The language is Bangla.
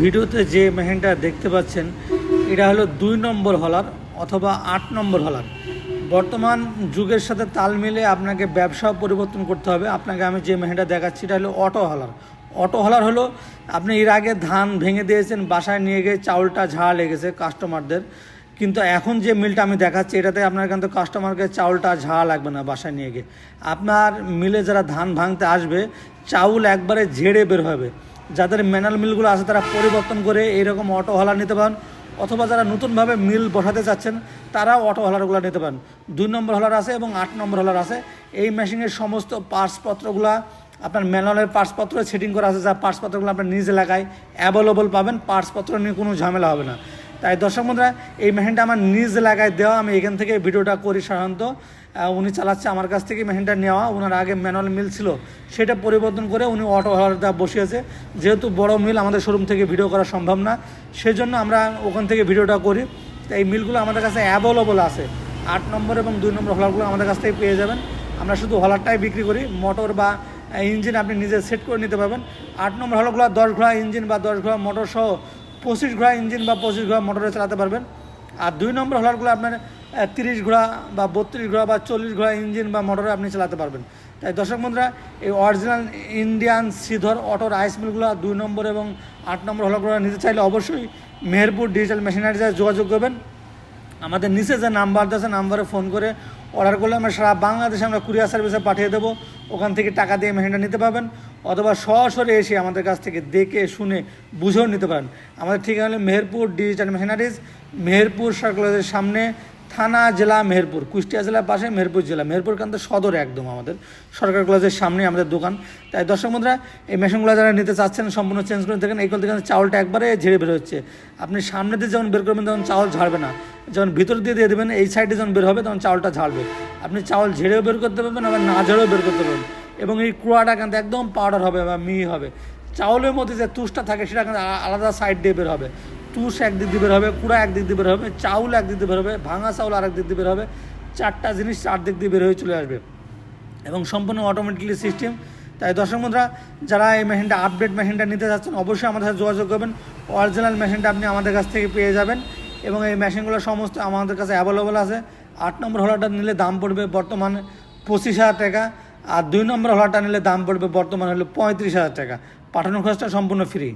ভিডিওতে যে মেশিনটা দেখতে পাচ্ছেন, এটা হলো দুই নম্বর হলার অথবা আট নম্বর হলার। বর্তমান যুগের সাথে তাল মিলে আপনাকে ব্যবসা পরিবর্তন করতে হবে। আপনাকে আমি যে মেশিনটা দেখাচ্ছি, এটা হলো অটো হলার। অটো হলার হলো, আপনি এর আগে ধান ভেঙে দিয়েছেন, বাসায় নিয়ে গিয়ে চাউলটা ঝাড় লেগেছে কাস্টমারদের। কিন্তু এখন যে মিলটা আমি দেখাচ্ছি, এটাতে আপনার কিন্তু কাস্টমারকে চাউলটা ঝাড়া লাগবে না বাসায় নিয়ে গিয়ে। আপনার মিলে যারা ধান ভাঙতে আসবে, চাউল একবারে ঝেড়ে বের হবে। যাদের ম্যানাল মিলগুলো আছে তারা পরিবর্তন করে এইরকম অটো হলার নিতে পারেন, অথবা যারা নতুনভাবে মিল বসাতে চাচ্ছেন, তারাও অটো হলারগুলো নিতে পারেন। দুই নম্বর হলার আছে এবং আট নম্বর হলার আছে। এই মেশিনের সমস্ত পার্টসপত্রগুলো আপনার ম্যানুয়ালের পার্টসপত্র সেটিং করা আছে, যা পার্টসপত্রগুলো আপনার নিজ এলাকায় অ্যাভেলেবল পাবেন পার্সপত্র নিয়ে কোনো ঝামেলা হবে না। তাই দর্শক বন্ধুরা, এই মেহেনটা আমার নিজ এলাকায় দেওয়া, আমি এখান থেকে ভিডিওটা করি সাধারণত। উনি চালাচ্ছে আমার কাছ থেকে মেহেনটা নেওয়া ওনার আগে ম্যানুয়াল মিল ছিল, সেটা পরিবর্তন করে উনি অটো হলারটা বসিয়েছে। যেহেতু বড় মিল, আমাদের শোরুম থেকে ভিডিও করা সম্ভব না, সেজন্য আমরা ওখান থেকে ভিডিওটা করি। তো এই মিলগুলো আমাদের কাছে অ্যাভেলেবল আছে। আট নম্বর এবং দুই নম্বর হলারগুলো আমাদের কাছ থেকে পেয়ে যাবেন। আমরা শুধু হলারটাই বিক্রি করি, মোটর বা ইঞ্জিন আপনি নিজে সেট করে নিতে পারবেন। আট নম্বর হলগুলো দশ ঘোড়া ইঞ্জিন বা দশ ঘোড়া মোটর সহ পঁচিশ ঘোড়া ইঞ্জিন বা পঁচিশ ঘোড়া মোটরে চালাতে পারবেন। আর দুই নম্বর হলারগুলো আপনার তিরিশ ঘোড়া বা বত্রিশ ঘোড়া বা চল্লিশ ঘোড়া ইঞ্জিন বা মোটরে আপনি চালাতে পারবেন। তাই দর্শক বন্ধুরা, এই অরিজিনাল ইন্ডিয়ান সিধর অটোর আইস মিলগুলো দুই নম্বর এবং আট নম্বর হলারগুলো নিতে চাইলে অবশ্যই মেহেরপুর ডিজিটাল মেশিনারি যোগাযোগ করবেন। আমাদের নিচে যে নাম্বার আছে, নাম্বারে ফোন করে অর্ডার করলে আমরা সারা বাংলাদেশে আমরা কুরিয়ার সার্ভিসে পাঠিয়ে দেবো। ওখান থেকে টাকা দিয়ে মেশিনটা নিতে পারবেন। অথবা সরাসরি এসে আমাদের কাছ থেকে দেখে, শুনে বুঝেও নিতে পারেন। আমাদের ঠিকানা হলো মেহেরপুর ডিজিটাল মেশিনারিজ, মেহেরপুর সার্কুলারের সামনে, থানা জেলা মেহেরপুর, কুষ্টিয়া জেলার পাশে মেহেরপুর জেলা, মেহেরপুর কান্ত সদর একদম আমাদের। সরকার কলেজের সামনে আমাদের দোকান। তাই দর্শক বন্ধুরা, এই মেশিনগুলো যারা নিতে চাচ্ছেন, সম্পূর্ণ চেঞ্জ করে দেখেন, এই কল থেকে চাউলটা একবারে ঝেড়ে বের হচ্ছে। আপনি সামনে দিয়ে যখন বের করবেন, তখন চাউল ঝাড়বে না। যখন ভিতর দিয়ে দিয়ে দেবেন, এই সাইডে যখন বের হবে, তখন চাউলটা ঝাড়বে। আপনি চাউল ঝেড়েও বের করতে পারবেন, আবার না ঝেড়েও বের করতে পারবেন। এবং এই কুড়াটা কিন্তু একদম পাউডার হবে বা মিহি হবে। চাউলের মধ্যে যে তুষটা থাকে, সেটা কিন্তু আলাদা সাইড দিয়ে বের হবে। তুষ একদিক দিয়ে বের হবে, কুড়া একদিক দিয়ে বের হবে, চাউল একদিক দিয়ে বের হবে, ভাঙা চাউল আরেক দিক দিয়ে বের হবে, চারটা জিনিস চার দিক দিয়ে বের হয়ে চলে আসবে। এবং সম্পূর্ণ অটোমেটিকলি সিস্টেম তাই দর্শক বন্ধুরা, যারা এই মেশিনটা আপডেট মেশিনটা নিতে যাচ্ছেন, অবশ্যই আমাদের সাথে যোগাযোগ করবেন। অরিজিনাল মেশিনটা আপনি আমাদের কাছ থেকে পেয়ে যাবেন। এবং এই মেশিনগুলো সমস্ত আমাদের কাছে অ্যাভেলেবল আছে। আট নম্বর হলারটা নিলে দাম পড়বে বর্তমানে পঁচিশ হাজার টাকা। আর দুই নম্বর হলাটা নিলে দাম পড়বে বর্তমান হলো পঁয়ত্রিশ হাজার টাকা। পাঠানোর খরচটা সম্পূর্ণ ফ্রি